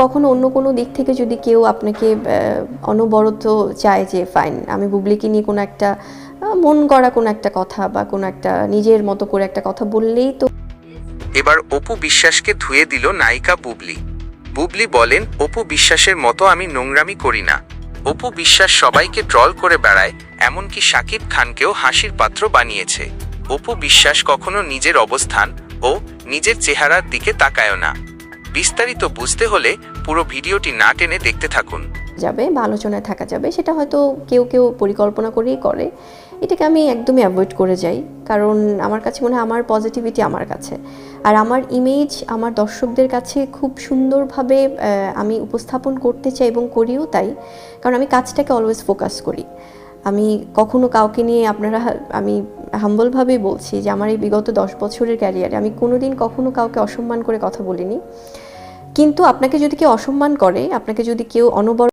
কখনো অন্য কোনো দিক থেকে যদি কেউ আপনাকে অনবরত চায় যে, ফাইন, আমি বুবলিকে নিয়ে কোনো একটা মন গড়া কোনো একটা কথা বা কোনো একটা নিজের মতো করে একটা কথা বললেই তো এবার অপু বিশ্বাসকে ধুয়ে দিল নায়িকা বুবলি। বুবলি বলেন, অপু বিশ্বাসের মতো আমি নোংরামি করি না। অপু বিশ্বাস সবাইকে ট্রল করে বেড়ায়, এমনকি সাকিব খানকেও হাসির পাত্র বানিয়েছে। অপু বিশ্বাস কখনো নিজের অবস্থান ও নিজের চেহারার দিকে তাকায় না। বিস্তারিত বুঝতে হলে পুরো ভিডিওটি না টেনে দেখতে থাকুন। যাবে, বা আলোচনায় থাকা যাবে, সেটা হয়তো কেউ কেউ পরিকল্পনা করেই করে। এটাকে আমি একদমই অ্যাভয়েড করে যাই, কারণ আমার কাছে মনে হয় আমার পজিটিভিটি আমার কাছে। আর আমার ইমেজ আমার দর্শকদের কাছে খুব সুন্দরভাবে আমি উপস্থাপন করতে চাই এবং করিও তাই, কারণ আমি কাজটাকে অলওয়েজ ফোকাস করি। আমি কখনো কাউকে নিয়ে আপনারা আমি হাম্বলভাবেই বলছি যে আমার এই বিগত দশ বছরের ক্যারিয়ারে আমি কোনোদিন কখনো কাউকে অসম্মান করে কথা বলিনি। কিন্তু আপনাকে যদি কেউ অসম্মান করে, আপনাকে যদি কেউ অনবর